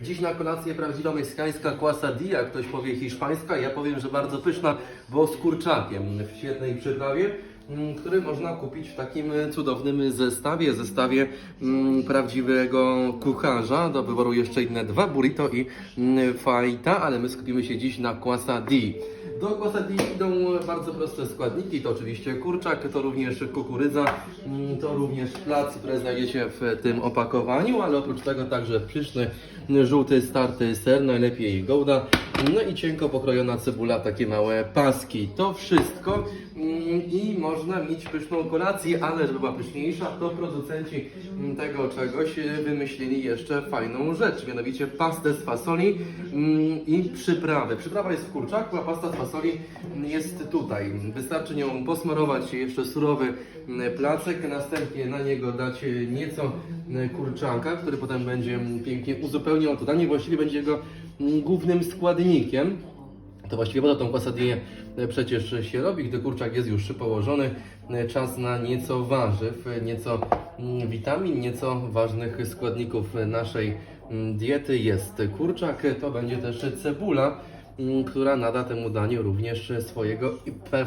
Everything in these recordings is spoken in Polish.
Dziś na kolację prawdziwa meksykańska quesadilla, ktoś powie hiszpańska, ja powiem, że bardzo pyszna, bo z kurczakiem w świetnej przyprawie, który można kupić w takim cudownym zestawie, zestawie mm, prawdziwego kucharza. Do wyboru jeszcze inne dwa burrito i mm, fajta, ale my skupimy się dziś na quesadilli. Do quesadilli idą bardzo proste składniki, to oczywiście kurczak, to również kukurydza, mm, to również plac, które znajdziecie w tym opakowaniu, ale oprócz tego także pyszny, żółty, starty ser, najlepiej gouda, no i cienko pokrojona cebula, takie małe paski. To wszystko mm, i można mieć pyszną kolację, ale żeby była pyszniejsza, to producenci mm, tego czegoś y, wymyślili jeszcze fajną rzecz, mianowicie pastę z fasoli mm, i przyprawy. Przyprawa jest w kurczaku, a pasta z fasoli jest tutaj. Wystarczy nią posmarować jeszcze surowy placek, następnie na niego dać y, nieco y, kurczaka, który potem będzie pięknie uzupełniał to danie, właściwie będzie jego głównym składnikiem. To właściwie po to tą quesadillę e, przecież się robi, gdy kurczak jest już położony. e, Czas na nieco warzyw, nieco mm, witamin, nieco ważnych składników naszej mm, diety jest kurczak. To będzie też cebula, mm, która nada temu daniu również swojego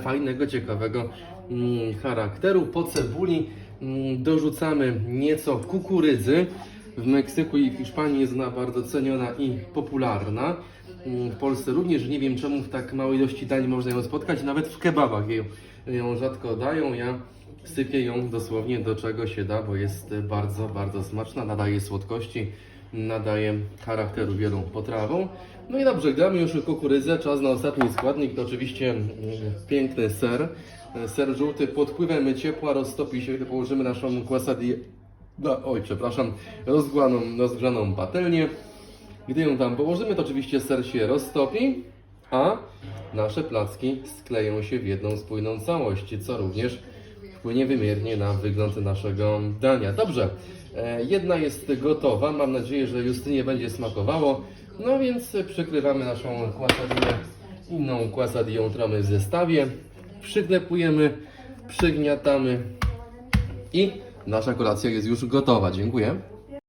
fajnego, ciekawego charakteru. Po cebuli dorzucamy nieco kukurydzy. W Meksyku i w Hiszpanii jest ona bardzo ceniona i popularna. Mm, W Polsce również nie wiem czemu w tak małej ilości dań można ją spotkać, nawet w kebabach ją, ją rzadko dają. Ja sypię ją dosłownie do czego się da, bo jest bardzo, bardzo smaczna, nadaje słodkości, nadaje charakteru wielu potrawom. No i dobrze, gramy już kukurydzę, czas na ostatni składnik, to oczywiście mm, piękny ser. Ser żółty pod wpływem ciepła roztopi się, gdy położymy naszą quesadillę oj, przepraszam, rozgrzaną, patelnię. Gdy ją tam położymy, to oczywiście ser się roztopi, a nasze placki skleją się w jedną spójną całość, co również wpłynie wymiernie na wygląd naszego dania. Dobrze, e, jedna jest gotowa, mam nadzieję, że Justynie będzie smakowało. No więc przykrywamy naszą quesadillę inną quesadillą, którą mamy w zestawie. Przyklepujemy, przygniatamy i nasza kolacja jest już gotowa. Dziękuję.